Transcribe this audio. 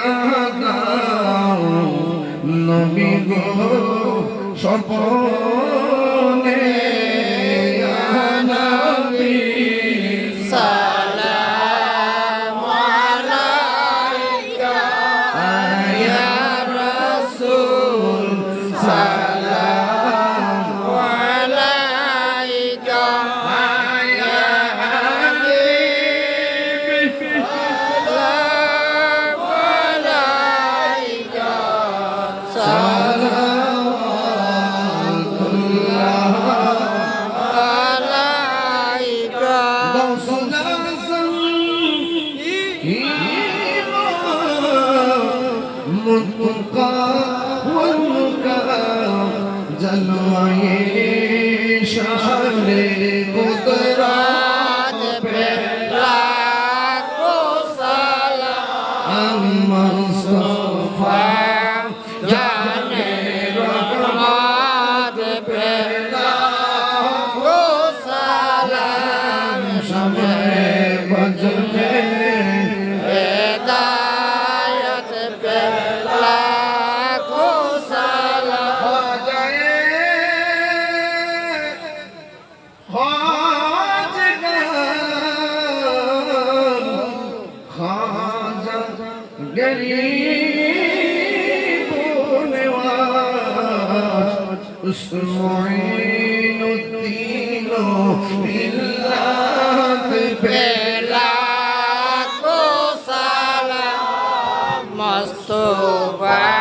দেখা নবী গো স্বপনে मुका उनका जलवाए शाले मुदराज पे लाखों सलाम اسمعين الدين بالله بلا کو سلام مصطفی